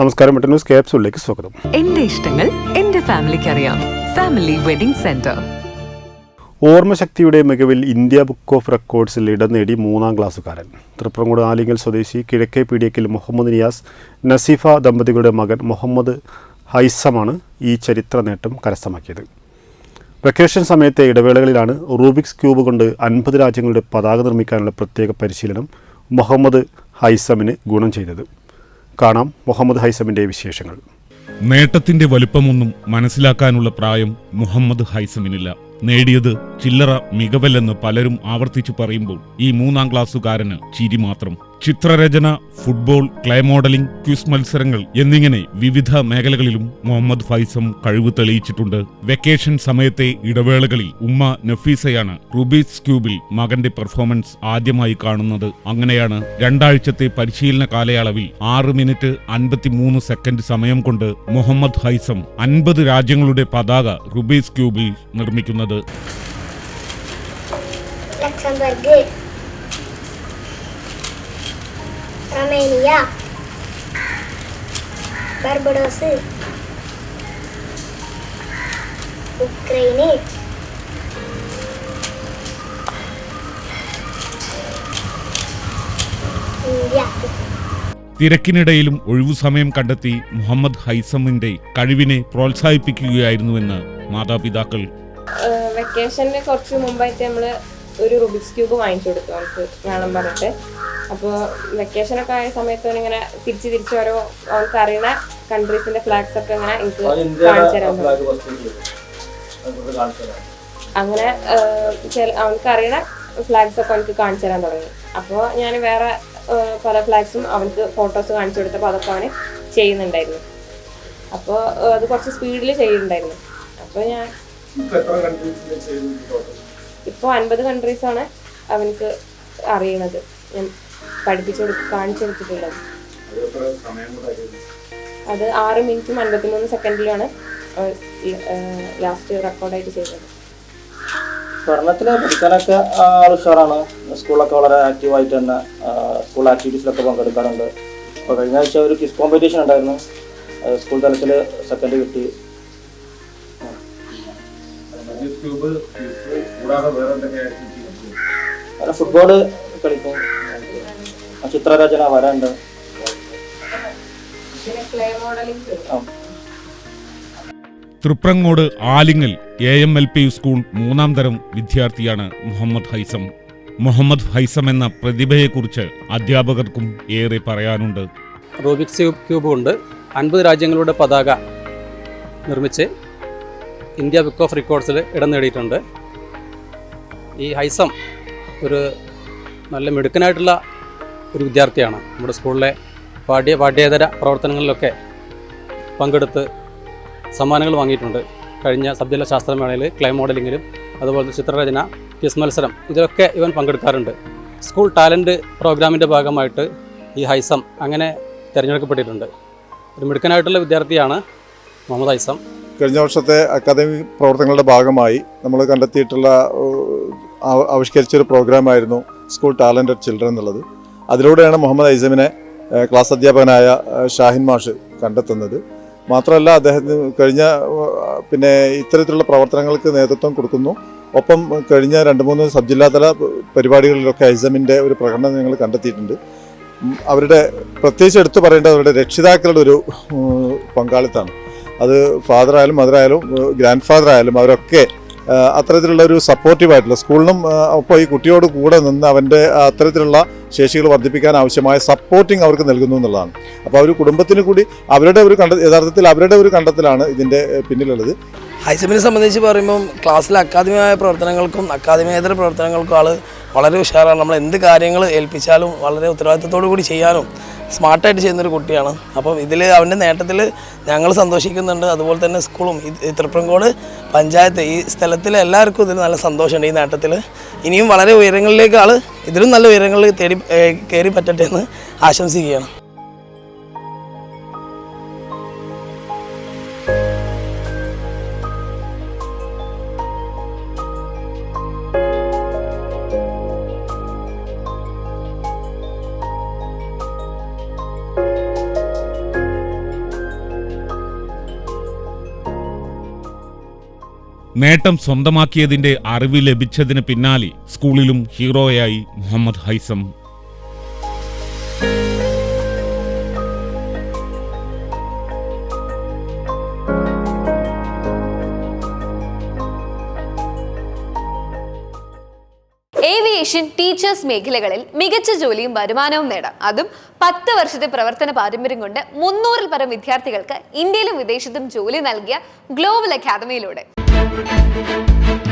നമസ്കാരം മറ്റു ന്യൂസ് ക്യാപ്സുകളിലേക്ക് സ്വാഗതം. എന്റെ ഇഷ്ടങ്ങൾ എന്റെ ഫാമിലിക്ക് അറിയാം ഫാമിലി വെഡിംഗ് സെന്റർ. ഓർമ്മശക്തിയുടെ മികവിൽ ഇന്ത്യ ബുക്ക് ഓഫ് റെക്കോർഡ്സിൽ ഇടം നേടി മൂന്നാം ക്ലാസ്സുകാരൻ. തൃപ്രങ്ങോട് ആലിംഗൽ സ്വദേശി കിഴക്കേ പീഡിയക്കിൽ മുഹമ്മദ് നിയാസ് നസീഫ ദമ്പതികളുടെ മകൻ മുഹമ്മദ് ഹൈസമാണ് ഈ ചരിത്ര നേട്ടം കരസ്ഥമാക്കിയത്. വെക്കേഷൻ സമയത്തെ ഇടവേളകളിലാണ് റൂബിക്സ് ക്യൂബ് കൊണ്ട് അൻപത് രാജ്യങ്ങളുടെ പതാക നിർമ്മിക്കാനുള്ള പ്രത്യേക പരിശീലനം മുഹമ്മദ് ഹൈസമിന് ഗുണം ചെയ്തത്. കാണാം മുഹമ്മദ് ഹൈസമിന്റെ വിശേഷങ്ങൾ. നേട്ടത്തിന്റെ വലുപ്പമൊന്നും മനസ്സിലാക്കാനുള്ള പ്രായം മുഹമ്മദ് ഹൈസമിനില്ല. നേടിയത് ചില്ലറ മികവല്ലെന്ന് പലരും ആവർത്തിച്ചു പറയുമ്പോൾ ഈ മൂന്നാം ക്ലാസ്സുകാരന് ചിരി മാത്രം. ചിത്രരചന ഫുട്ബോൾ ക്ലേ മോഡലിംഗ് ക്വിസ് മത്സരങ്ങൾ എന്നിങ്ങനെ വിവിധ മേഖലകളിലും മുഹമ്മദ് ഫൈസം കഴിവ് തെളിയിച്ചിട്ടുണ്ട്. വെക്കേഷൻ സമയത്തെ ഇടവേളകളിൽ ഉമ്മ നഫീസയാണ് റുബീസ് ക്യൂബിൽ മകന്റെ പെർഫോമൻസ് ആദ്യമായി കാണുന്നത്. അങ്ങനെയാണ് രണ്ടാഴ്ചത്തെ പരിശീലന കാലയളവിൽ ആറ് മിനിറ്റ് അൻപത്തിമൂന്ന് സെക്കൻഡ് സമയം കൊണ്ട് മുഹമ്മദ് ഹൈസം അൻപത് രാജ്യങ്ങളുടെ പതാക റുബീസ് ക്യൂബിൽ നിർമ്മിക്കുന്നത്. Romania Barbados. ഉക്രൈന്. ഇന്ത്യ. തിരക്കിനിടയിലും ഒഴിവു സമയം കണ്ടെത്തി മുഹമ്മദ് ഹൈസമിന്റെ കഴിവിനെ പ്രോത്സാഹിപ്പിക്കുകയായിരുന്നുവെന്ന് മാതാപിതാക്കൾ. വെക്കേഷന് കുറച്ച് മുമ്പായിട്ട് നമ്മൾ ഒരു റുബിക്സ് ക്യൂബ് വാങ്ങിച്ചു കൊടുത്തു നമുക്ക് വേണം പറഞ്ഞിട്ട്. അപ്പോൾ വെക്കേഷനൊക്കെ ആയ സമയത്ത് ഇങ്ങനെ തിരിച്ച് തിരിച്ച് ഓരോ അവൾക്ക് അറിയുന്ന കൺട്രീസിന്റെ ഫ്ലാഗ്സ് ഒക്കെ ഇങ്ങനെ എനിക്ക് കാണിച്ചു തരാൻ. അങ്ങനെ അവൾക്ക് അറിയുന്ന ഫ്ലാഗ്സ് ഒക്കെ അവൾക്ക് കാണിച്ചു തരാൻ തുടങ്ങി. അപ്പോൾ ഞാൻ വേറെ പല ഫ്ലാഗ്സും അവൾക്ക് ഫോട്ടോസ് കാണിച്ചു കൊടുത്തപ്പോൾ അതൊക്കെ അവന് ചെയ്യുന്നുണ്ടായിരുന്നു. അപ്പോൾ അത് കുറച്ച് സ്പീഡിൽ ചെയ്യുന്നുണ്ടായിരുന്നു അപ്പോൾ ഞാൻ ഇപ്പോൾ അൻപത് കൺട്രീസാണ് അവനക്ക് അറിയണത്. ഞാൻ പഠിപ്പിച്ചു കൊടുത്ത് കാണിച്ചു കൊടുത്തിട്ടുള്ളത് അത് ആറ് മിനിറ്റും അൻപത്തിമൂന്ന് സെക്കൻഡിലാണ് ലാസ്റ്റ് റെക്കോർഡായിട്ട് ചെയ്തത്. പഠനത്തിൽ പഠിക്കാനൊക്കെ ആൾ ഉഷാറാണ്. സ്കൂളൊക്കെ വളരെ ആക്റ്റീവായിട്ട് തന്നെ സ്കൂൾ ആക്ടിവിറ്റീസിലൊക്കെ പങ്കെടുക്കാറുണ്ട്. അപ്പോൾ കഴിഞ്ഞ ആഴ്ച ഒരു ക്വിസ് കോമ്പറ്റീഷൻ ഉണ്ടായിരുന്നു. സ്കൂൾ തലത്തിൽ സെക്കൻഡ് കിട്ടി. അങ്ങനെ ഫുട്ബോൾ കളിക്കും. ചിത്രരചന വരണ്ട് Thriprangode Alingal A M L P school മൂന്നാം തരം വിദ്യാർത്ഥിയാണ് മുഹമ്മദ് ഹൈസം. മുഹമ്മദ് ഹൈസം എന്ന പ്രതിഭയെക്കുറിച്ച് അധ്യാപകർക്കും ഏറെ പറയാനുണ്ട്. റോബിക്സ് ക്യൂബ് ക്യൂബ് കൊണ്ട് അൻപത് രാജ്യങ്ങളുടെ പതാക നിർമ്മിച്ച് ഇന്ത്യ ബുക്ക് ഓഫ് റെക്കോർഡ്സിൽ ഇടം നേടിയിട്ടുണ്ട്. ഈ ഹൈസം ഒരു നല്ല മിടുക്കനായിട്ടുള്ള ഒരു വിദ്യാർത്ഥിയാണ്. നമ്മുടെ സ്കൂളിലെ പാഠ്യ പാഠ്യേതര പ്രവർത്തനങ്ങളിലൊക്കെ പങ്കെടുത്ത് സമ്മാനങ്ങൾ വാങ്ങിയിട്ടുണ്ട്. കഴിഞ്ഞ സബ്ജില്ല ശാസ്ത്രമേളയിൽ ക്ലൈ മോഡലിങ്ങിലും അതുപോലെ ചിത്രരചന ക്വിസ് മത്സരം ഇതിലൊക്കെ ഇവൻ പങ്കെടുക്കാറുണ്ട്. സ്കൂൾ ടാലന്റ് പ്രോഗ്രാമിന്റെ ഭാഗമായിട്ട് ഈ ഹൈസം അങ്ങനെ തിരഞ്ഞെടുക്കപ്പെട്ടിട്ടുണ്ട്. ഒരു മിടുക്കനായിട്ടുള്ള വിദ്യാർത്ഥിയാണ് മുഹമ്മദ് ഹൈസം. കഴിഞ്ഞ വർഷത്തെ അക്കാദമിക് പ്രവർത്തനങ്ങളുടെ ഭാഗമായി നമ്മൾ കണ്ടെത്തിയിട്ടുള്ള ആവിഷ്കരിച്ചൊരു പ്രോഗ്രാമായിരുന്നു സ്കൂൾ ടാലന്റഡ് ചിൽഡ്രൻ എന്നുള്ളത്. അതിലൂടെയാണ് മുഹമ്മദ് ഐസമിനെ ക്ലാസ് അധ്യാപകനായ ഷാഹിൻ മാഷ് കണ്ടെത്തുന്നത്. മാത്രമല്ല അദ്ദേഹത്തിന് കഴിഞ്ഞ പിന്നെ ഇത്തരത്തിലുള്ള പ്രവർത്തനങ്ങൾക്ക് നേതൃത്വം കൊടുക്കുന്നു. ഒപ്പം കഴിഞ്ഞ രണ്ട് മൂന്ന് സബ് ജില്ലാതല പരിപാടികളിലൊക്കെ ഐസമിന്റെ ഒരു പ്രകടനം ഞങ്ങൾ കണ്ടെത്തിയിട്ടുണ്ട്. അവരുടെ പ്രത്യേകിച്ച് എടുത്തു പറയേണ്ടത് അവരുടെ രക്ഷിതാക്കളുടെ ഒരു പങ്കാളിത്താണ് അത് ഫാദറായാലും മദറായാലും ഗ്രാൻഡ് ഫാദറായാലും അവരൊക്കെ അത്തരത്തിലുള്ള ഒരു സപ്പോർട്ടീവ് ആയിട്ടുള്ള സ്കൂളിനും ഒപ്പം ഈ കുട്ടിയോട് കൂടെ നിന്ന് അവന്റെ അത്തരത്തിലുള്ള ശേഷികൾ വർദ്ധിപ്പിക്കാൻ ആവശ്യമായ സപ്പോർട്ടിങ് അവർക്ക് നൽകുന്നു എന്നുള്ളതാണ്. അപ്പോൾ ഒരു കുടുംബത്തിന് കൂടി അവരുടെ ഒരു കണ്ട യഥാർത്ഥത്തിൽ അവരുടെ ഒരു കണ്ടെത്തലാണ് ഇതിന്റെ പിന്നിലുള്ളത്. ഹൈസമിനെ സംബന്ധിച്ച് പറയുമ്പം ക്ലാസ്സിലെ അക്കാദമികമായ പ്രവർത്തനങ്ങൾക്കും അക്കാദമികേതര പ്രവർത്തനങ്ങൾക്കും ആൾ വളരെ ഉഷാറാണ്. നമ്മൾ എന്ത് കാര്യങ്ങൾ ഏൽപ്പിച്ചാലും വളരെ ഉത്തരവാദിത്തത്തോടു കൂടി ചെയ്യാനും സ്മാർട്ടായിട്ട് ചെയ്യുന്നൊരു കുട്ടിയാണ്. അപ്പം ഇതിൽ അവന്റെ നേട്ടത്തിൽ ഞങ്ങൾ സന്തോഷിക്കുന്നുണ്ട്. അതുപോലെ തന്നെ സ്കൂളും ഈ ഈ പഞ്ചായത്ത് ഈ സ്ഥലത്തിലെ എല്ലാവർക്കും ഇതിൽ നല്ല സന്തോഷമുണ്ട് ഈ നേട്ടത്തിൽ ഇനിയും വളരെ ഉയരങ്ങളിലേക്ക് ആൾ ഇതിലും നല്ല ഉയരങ്ങളിൽ തേടി കയറി പറ്റട്ടെ എന്ന് ആശംസിക്കുകയാണ്. നേട്ടം സ്വന്തമാക്കിയതിന്റെ അറിവ് ലഭിച്ചതിന് പിന്നാലെ സ്കൂളിലും ഹീറോയായി മുഹമ്മദ് ഹൈസം. ഏവിയേഷൻ ടീച്ചേഴ്സ് മേഖലകളിൽ മികച്ച ജോലിയും വരുമാനവും നേടാം. അതും പത്ത് വർഷത്തെ പ്രവർത്തന പാരമ്പര്യം കൊണ്ട് മുന്നൂറിൽ പരം വിദ്യാർത്ഥികൾക്ക് ഇന്ത്യയിലും വിദേശത്തും ജോലി നൽകിയ ഗ്ലോബൽ അക്കാദമിയിലൂടെ. Thank you.